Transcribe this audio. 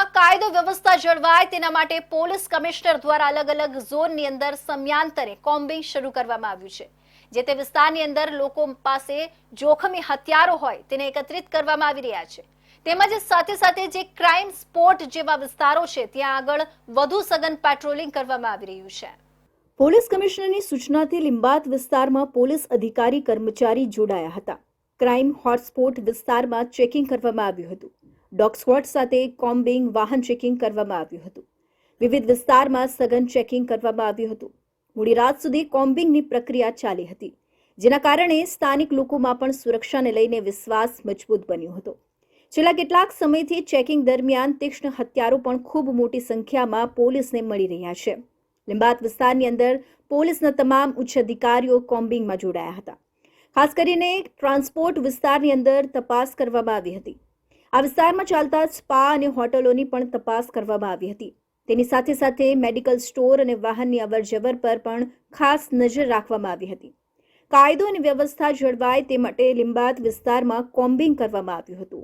વિસ્તારમાં કાયદો વ્યવસ્થા જળવાય તેના માટે પોલીસ કમિશનર દ્વારા અલગ અલગ ઝોનની અંદર સમયાંતરે કોમ્બિંગ શરૂ કરવામાં આવ્યું છે, જે તે વિસ્તારની અંદર લોકો પાસે જોખમી હથિયારો હોય તેને એકત્રિત કરવામાં આવી રહ્યા છે. તેમજ સાથે સાથે જે ક્રાઇમ સ્પોટ જેવા વિસ્તારો છે, ત્યાં આગળ વધુ સઘન પેટ્રોલિંગ કરવામાં આવી રહ્યું છે. પોલીસ કમિશનરની સૂચનાથી લિંબાત વિસ્તારમાં પોલીસ અધિકારી કર્મચારી જોડાયા હતા. ક્રાઇમ હોટસ્પોટ વિસ્તારમાં ચેકિંગ કરવામાં આવ્યું હતું. ડોગ સ્ક્વોડ સાથે કોમ્બિંગ, વાહન ચેકિંગ કરવામાં આવ્યું હતું. વિવિધ વિસ્તારમાં સઘન ચેકિંગ કરવામાં આવ્યું હતું. મોડી રાત સુધી કોમ્બિંગની પ્રક્રિયા ચાલી હતી, જેના કારણે સ્થાનિક લોકોમાં પણ સુરક્ષાને લઈને વિશ્વાસ મજબૂત બન્યો હતો. છેલ્લા કેટલાક સમયથી ચેકિંગ દરમિયાન તીક્ષ્ણ હત્યારો પણ ખૂબ મોટી સંખ્યામાં પોલીસને મળી રહ્યા છે. લિંબાત વિસ્તારની અંદર પોલીસના તમામ ઉચ્ચ અધિકારીઓ કોમ્બિંગમાં જોડાયા હતા. ખાસ કરીને ટ્રાન્સપોર્ટ વિસ્તારની અંદર તપાસ કરવામાં આવી હતી. આ વિસ્તારમાં ચાલતા સ્પા અને હોટલોની પણ તપાસ કરવામાં આવી હતી. તેની સાથે સાથે મેડિકલ સ્ટોર અને વાહનની અવરજવર પર પણ ખાસ નજર રાખવામાં આવી હતી. કાયદો અને વ્યવસ્થા જળવાય તે માટે લિંબાત વિસ્તારમાં કોમ્બિંગ કરવામાં આવ્યું હતું.